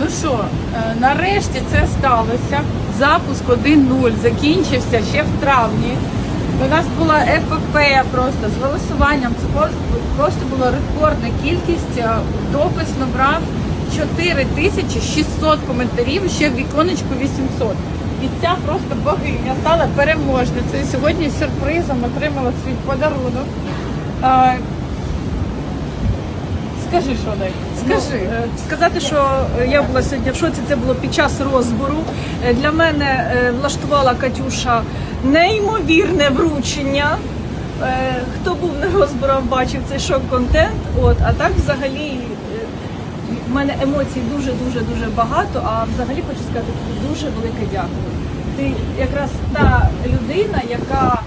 Ну що, е, нарешті це сталося. Запуск 1.0 закінчився ще в травні. У нас була епопея просто з голосуванням. Це просто- була рекордна кількість. Е, Допис набрав 4600 коментарів, ще в віконечку 800. І ця просто богиня стала переможницею. Сьогодні сюрпризом отримала свій подарунок. Скажи, що Олег, скажи. Ну, е, сказати, що е, я була сьогодні в шоці, це було під час розбору. Е, Для мене влаштувала Катюша неймовірне вручення. Хто був на розборах, бачив цей шок-контент. От, а так взагалі в мене емоцій дуже дуже дуже багато. А взагалі хочу сказати тобі дуже велике дякую. Ти якраз та людина, яка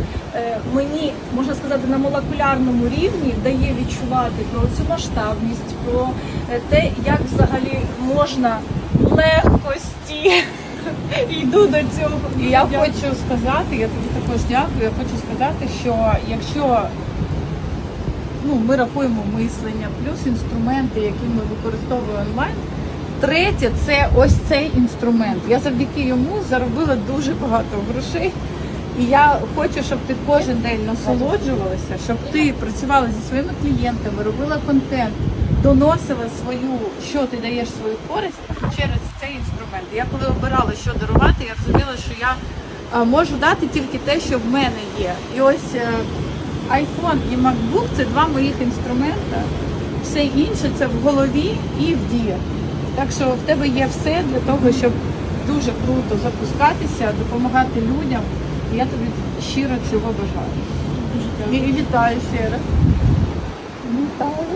мені можна сказати на молекулярному рівні дає відчувати про цю масштабність, про е, те, як взагалі можна легкості йду до цього. І я хочу сказати, я тобі також дякую. Я хочу сказати, що якщо ну, ми рахуємо мислення, плюс інструменти, які ми використовуємо онлайн. Третє це ось цей інструмент. Я завдяки йому заробила дуже багато грошей. І я хочу, щоб ти кожен день насолоджувалася, щоб ти працювала зі своїми клієнтами, робила контент, доносила свою, що ти даєш свою користь через цей інструмент. Я коли обирала, що дарувати, я розуміла, що я можу дати тільки те, що в мене є. І ось е, iPhone і MacBook це два моїх інструмента. Все інше це в голові і в діях. Так що в тебе є все для того, щоб дуже круто запускатися, допомагати людям. І я тобі щиро цього бажаю. І вітаю ще раз. Вітаю.